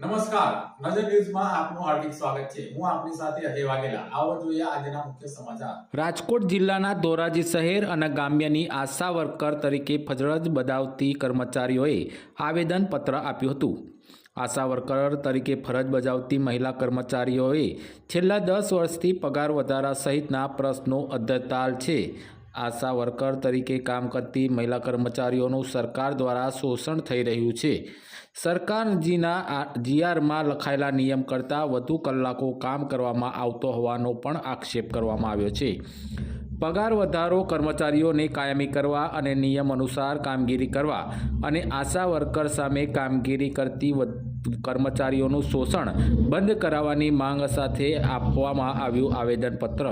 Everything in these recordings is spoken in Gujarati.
નમસ્કાર. નજર ન્યૂઝમાં આપનું હાર્દિક સ્વાગત છે. હું આપની સાથે અજય વાઘેલા. આવો જોઈએ આજના મુખ્ય સમાચાર. રાજકોટ જિલ્લાના ધોરાજી શહેર અને ગામ્યની આશા વર્કર તરીકે ફરજ બજાવતી કર્મચારીઓએ આવેદનપત્ર આપ્યું હતું. આશા વર્કર તરીકે ફરજ બજાવતી મહિલા કર્મચારીઓએ છેલ્લા દસ વર્ષથી પગાર વધારા સહિતના પ્રશ્નો અદ્ધતાલ છે. આશા વર્કર તરીકે કામ કરતી મહિલા કર્મચારીઓનું સરકાર દ્વારા શોષણ થઈ રહ્યું છે. સરકારજીના જીઆરમાં લખાયેલા નિયમ કરતાં વધુ કલાકો કામ કરવામાં આવતો હોવાનો પણ આક્ષેપ કરવામાં આવ્યો છે. પગાર વધારો કર્મચારીઓને કાયમી કરવા અને નિયમ અનુસાર કામગીરી કરવા અને આશા વર્કર સામે કામગીરી કરતી કર્મચારીઓનું શોષણ બંધ કરાવવાની માંગ સાથે આપવામાં આવ્યું આવેદનપત્ર.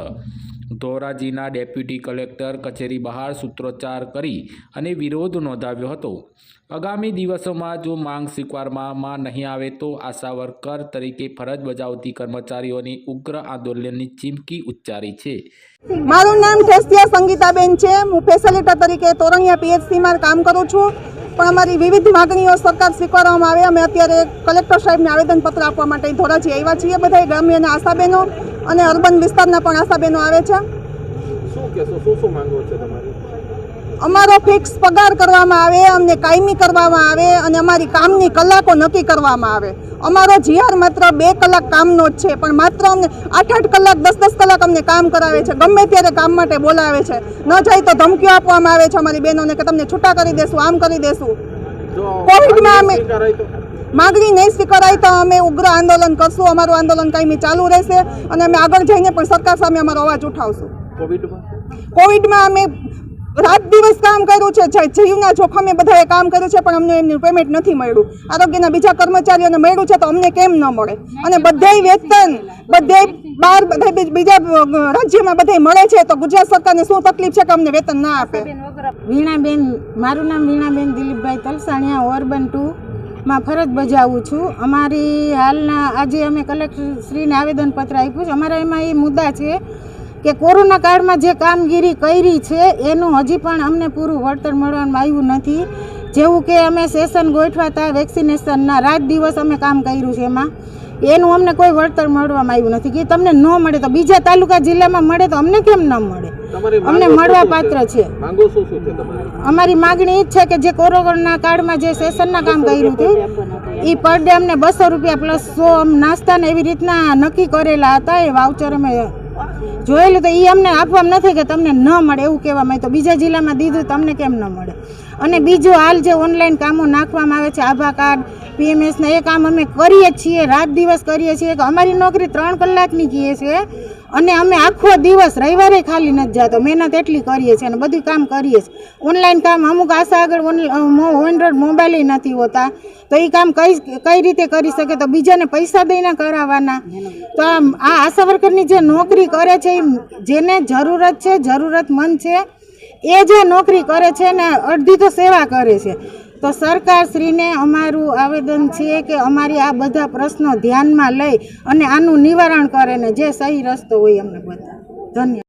ધોરાજીના ડેપ્યુટી કલેક્ટર કચેરી બહાર સૂત્રોચ્ચાર કરી અને વિરોધ નોંધાવ્યો હતો. આગામી દિવસોમાં જો માંગ સ્વીકારવામાં નહીં આવે તો આશા વર્કર તરીકે ફરજ બજાવતી કર્મચારીઓની ઉગ્ર આંદોલનની ચીમકી ઉચ્ચારી છે. મારું નામ ઠેસિયા સંગીતાબેન છે. હું ફેસિલિટર તરીકે તોરણિયા પીએચસીમાં કામ કરું છું. પણ અમારી વિવિધ માગણીઓ સરકાર સ્વીકારવામાં આવે. અમે અત્યારે કલેક્ટર સાહેબને આવેદનપત્ર આપવા માટે ધોરાજી આવ્યા છીએ. બધા ગ્રામ્યના આશાબેનો અને અર્બન વિસ્તારના પણ આશાબેનો આવે છે. અમારો ફિક્સ પગાર કરવામાં આવે અમને કાયમી કરવામાં આવે અને અમારી કામની કલાકો નક્કી કરવામાં આવે. અમારો જીઆર માત્ર બે કલાક કામનો જ છે પણ માત્ર અમને આઠ આઠ કલાક દસ દસ કલાક અમને કામ કરાવે છે. ગમે ત્યારે કામ માટે બોલાવે છે. ન જાય તો ધમકીઓ આપવામાં આવે છે અમારી બહેનોને કે તમને છૂટા કરી દેશું આમ કરી દેશું. કોવિડમાં અમે- માગણી નહીં સ્વીકારાય તો અમે ઉગ્ર આંદોલન કરશું. અમારું આંદોલન કાયમી ચાલુ રહેશે અને અમે આગળ જઈને પણ સરકાર સામે અમારો અવાજ ઉઠાવશું. કોવિડમાં? કોવિડમાં અમે રાત દિવસ કામ કર્યું છે જીવના જોખમે બધાએ કામ કર્યું છે પણ અમને એમનું પેમેન્ટ નથી મળ્યું. આરોગ્યના બીજા કર્મચારીઓને મળ્યું છે તો અમને કેમ ન મળે? અને બધાય વેતન બધે બહાર બધા બીજા રાજ્યમાં બધાય મળે છે તો ગુજરાત સરકારને શું તકલીફ છે કે અમને વેતન ના આપે? વીણાબેન મારું નામ વીણાબેન દિલીપભાઈ તલસાણિયા ઓરબન ટુ માં ફરજ બજાવું છું. અમારી હાલના, આજે અમે કલેક્ટરશ્રીને આવેદનપત્ર આપ્યું છે. અમારા એમાં એ મુદ્દા છે કે કોરોના કાળમાં જે કામગીરી કરી છે, એનું હજી પણ અમને પૂરું વળતર મળવામાં આવ્યું નથી. જેવું કે અમે સેશન ગોઠવાતા વેક્સિનેશનના રાત દિવસ અમે કામ કર્યું છે એમાં. એનું અમને કોઈ વળતર મળવામાં આવ્યું નથી. કે તમને ન મળે તો બીજા તાલુકા જિલ્લામાં મળે તો અમને કેમ ન મળે? અમને મળવા પાત્ર છે. માંગો શું શું છે તમારી? અમારી માગણી એ જ છે કે જે કોરોના કાળમાં જે સેશનના કામ કર્યું હતું એ પર ડે અમને બસો રૂપિયા પ્લસ સો નાસ્તા ને એવી રીતના નક્કી કરેલા હતા એ વાઉચર અમે જોયેલું તો એ અમને આપવામાં નથી કે તમને ન મળે એવું કહેવામાં આવે તો બીજા જિલ્લામાં દીધું તમને કેમ ન મળે? અને બીજું હાલ જે ઓનલાઈન કામો નાખવામાં આવે છે આભા કાર્ડ પીએમએસના એ કામ અમે કરીએ જ છીએ રાત દિવસ કરીએ છીએ કે અમારી નોકરી ત્રણ કલાકની કીએ છીએ અને અમે આખો દિવસ રવિવારે ખાલી નથી જતો. મહેનત એટલી કરીએ છીએ અને બધું કામ કરીએ છીએ. ઓનલાઈન કામ અમુક આશા આગળ એન્ડ્રોઈડ મોબાઈલ નથી હોતા. તો એ કામ કઈ કઈ રીતે કરી શકે? તો બીજાને પૈસા દઈને કરાવવાના. તો આ આશા વર્કરની જે નોકરી કરે છે એ જેને જરૂરત છે, જરૂરતમંદ છે, એ જે નોકરી કરે છે ને અડધી તો સેવા કરે છે. તો સરકારશ્રીને અમારું આવેદન છે કે અમારી આ બધા પ્રશ્નો ધ્યાનમાં લઈ અને આનું નિવારણ કરે ને જે સહી રસ્તો હોય અમને બધા ધન્યવાદ.